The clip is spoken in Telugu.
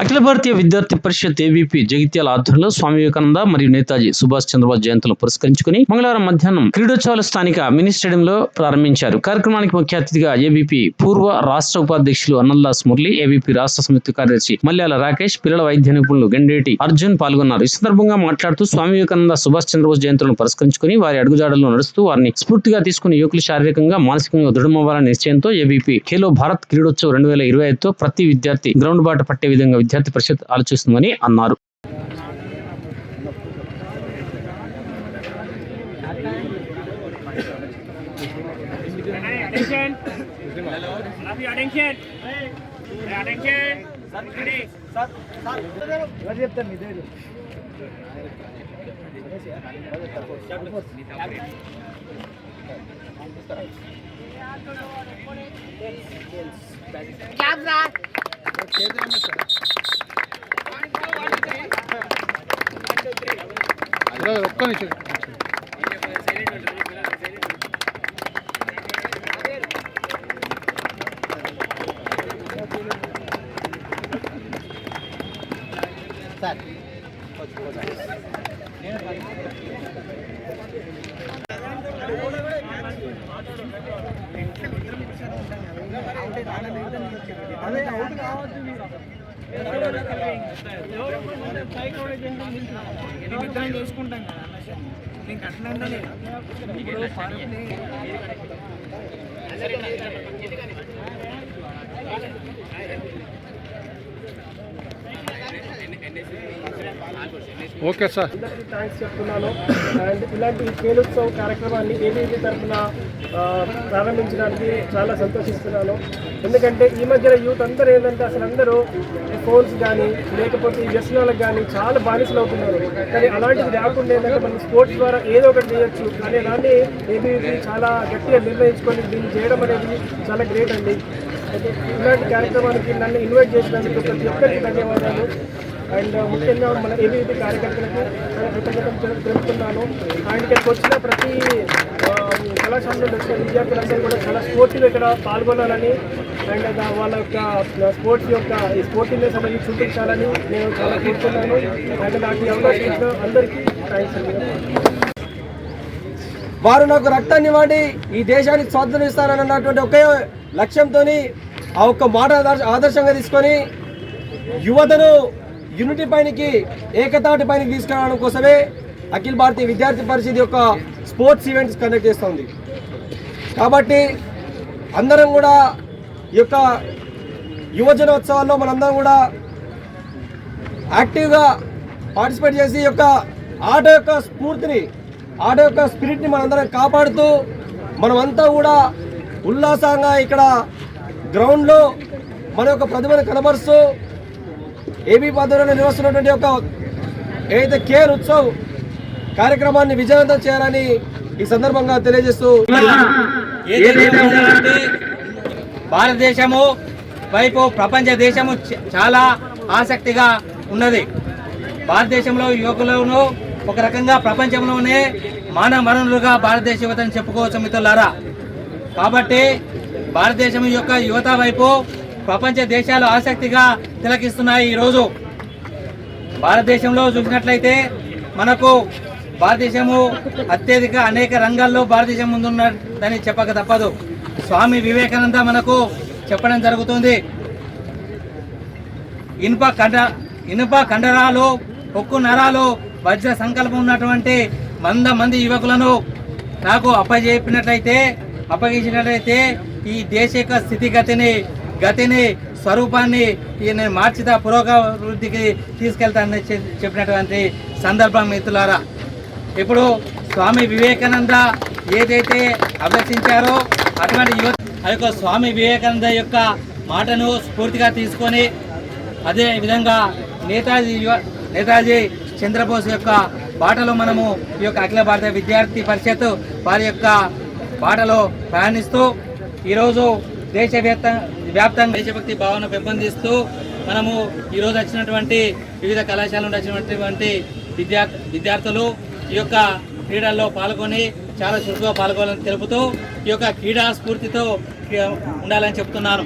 అఖిల భారతీయ విద్యార్థి పరిషత్ ఏబీపీ జగిత్యాల ఆధ్వర్యంలో స్వామి వివేకానంద మరియు నేతాజీ సుభాష్ చంద్రబోస్ జయంతులను పురస్కరించుకుని మంగళవారం మధ్యాహ్నం క్రీడోత్సవాల స్థానిక మినీ స్టేడియంలో ప్రారంభించారు. కార్యక్రమానికి ముఖ్య అతిథిగా ఏబీపీ పూర్వ రాష్ట్ర ఉపాధ్యక్షులు అన్నల్లాస్ మురళి ఏబీపీ రాష్ట్ర సమితి కార్యదర్శి మల్యాల రాకేష్ పిల్లల వైద్య నిపుణులు గండేటి అర్జున్ పాల్గొన్నారు. ఈ సందర్భంగా మాట్లాడుతూ స్వామి వివేకానంద సుభాష్ చంద్రబోస్ జయంతులను పురస్కరించుకుని వారి అడుగుజాడలు నడుస్తూ వారిని స్ఫూర్తిగా తీసుకుని యువకులు శారీరకంగా మానసికంగా దృఢమవ్వాలనే నిశ్చయంతో ఏబీపీ ఖేలో భారత్ క్రీడోత్సవ్ రెండు వేల ఇరవై ఐదుతో ప్రతి విద్యార్థి గ్రౌండ్ బాట పట్టే విధంగా విద్యార్థి పరిషత్ ఆలోచిస్తుందని అన్నారు Attention. Have your attention. Hey, attention. చూసుకుంటాం ఒక్క కదా నేను కట్టినంత ఇప్పుడు ఓకే సార్. అందరికీ థ్యాంక్స్ చెప్తున్నాను. అండ్ ఇలాంటి కేలోత్సవ్ కార్యక్రమాన్ని ఏబీపీ తరఫున ప్రారంభించడానికి చాలా సంతోషిస్తున్నాను. ఎందుకంటే ఈ మధ్యన యూత్ అందరూ ఏంటంటే అసలు అందరూ ఫోన్స్ కానీ లేకపోతే వ్యసనాలకు కానీ చాలా బానిసలు అవుతున్నారు. కానీ అలాంటిది రాకుండా ఏంటంటే మనం స్పోర్ట్స్ ద్వారా ఏదో ఒకటి చేయొచ్చు అనే దాన్ని ఏబీపీ చాలా గట్టిగా నిర్ణయించుకొని దీన్ని చేయడం అనేది చాలా గ్రేట్ అండి. అయితే ఇలాంటి కార్యక్రమానికి నన్ను ఇన్వైట్ చేసినందుకు ప్రతి ఒక్కరికి ధన్యవాదాలు. అండ్ ముఖ్యంగా మన ఏబీవీపీ కార్యకర్తలకు కృతజ్ఞతలు తెలుపుతున్నాను అండ్ ఇక్కడికి వచ్చిన ప్రతి కళాశాలలో వచ్చిన విద్యార్థులందరూ కూడా చాలా స్పోర్టివ్ ఇక్కడ పాల్గొనాలని అండ్ వాళ్ళ యొక్క స్పోర్ట్స్ యొక్క ఈ స్పోర్టివ్నెస్ అనేది చూపించాలని నేను చాలా కోరుతున్నాను. అండ్ నాకు అవకాశం అందరికీ థ్యాంక్స్ అండి. వారు నాకు రక్తాన్ని వాడి ఈ దేశానికి స్వాతంత్రం ఇస్తారని అన్నటువంటి ఒకే లక్ష్యంతో ఆ ఒక్క మాట ఆదర్శంగా తీసుకొని యువతను యూనిటీ పైనకి ఏకతాటి పైన తీసుకురావడం కోసమే అఖిల భారతీయ విద్యార్థి పరిషత్ యొక్క స్పోర్ట్స్ ఈవెంట్స్ కండక్ట్ చేస్తుంది. కాబట్టి అందరం కూడా ఈ యొక్క యువజనోత్సవాల్లో మనందరం కూడా యాక్టివ్గా పార్టిసిపేట్ చేసి ఈ యొక్క ఆట యొక్క స్ఫూర్తిని ఆట యొక్క స్పిరిట్ని మనందరం కాపాడుతూ మనమంతా కూడా ఉల్లాసంగా ఇక్కడ గ్రౌండ్లో మన యొక్క ప్రతిభను కనబరుస్తూ ఏబీ పద్ధతిలో నిర్వహిస్తున్నటువంటి యొక్క ఏదైతే కేర్ ఉత్సవ్ కార్యక్రమాన్ని విజయవంతం చేయాలని ఈ సందర్భంగా తెలియజేస్తూ భారతదేశము వైపు ప్రపంచ దేశము చాలా ఆసక్తిగా ఉన్నది. భారతదేశంలో యువకులను ఒక రకంగా ప్రపంచంలోనే మానవ మరణులుగా భారతదేశ యువతను చెప్పుకోవచ్చు మిత్రులారా. కాబట్టి భారతదేశం యొక్క యువత వైపు ప్రపంచ దేశాలు ఆసక్తిగా తిలకిస్తున్నాయి ఈరోజు. భారతదేశంలో చూసినట్లయితే మనకు భారతదేశము అత్యధిక అనేక రంగాల్లో భారతదేశం ముందున్నదని చెప్పక తప్పదు. స్వామి వివేకానంద మనకు చెప్పడం జరుగుతుంది. ఇనుప కండ ఇనుప కండరాలు ఒక్కు నరాలు వజ్ర సంకల్పం ఉన్నటువంటి వంద మంది యువకులను నాకు అప్పజెప్పినట్లయితే అప్పగించినట్లయితే ఈ దేశ యొక్క స్థితిగతిని గతిని స్వరూపాన్ని ఈయన మార్చిత పురోగవృద్ధికి తీసుకెళ్తానని చెప్పినటువంటి సందర్భం మిత్రులారా. ఇప్పుడు స్వామి వివేకానంద ఏదైతే అభ్యసించారో అటువంటి యువత ఆ యొక్క స్వామి వివేకానంద యొక్క మాటను స్ఫూర్తిగా తీసుకొని అదే విధంగా నేతాజీ యువ- నేతాజీ చంద్రబోస్ యొక్క బాటలో మనము ఈ యొక్క అఖిల భారత విద్యార్థి పరిషత్ వారి యొక్క బాటలో ప్రయాణిస్తూ ఈరోజు దేశవ్యాప్త వ్యాప్తంగా దేశభక్తి భావన పెంపొందిస్తూ మనము ఈరోజు వచ్చినటువంటి వివిధ కళాశాల నుండి వచ్చినటువంటి విద్యా విద్యార్థులు ఈ యొక్క క్రీడల్లో పాల్గొని చాలా చురుకుగా పాల్గొనాలని తెలుపుతూ ఈ యొక్క క్రీడా స్ఫూర్తితో ఉండాలని చెప్తున్నాను.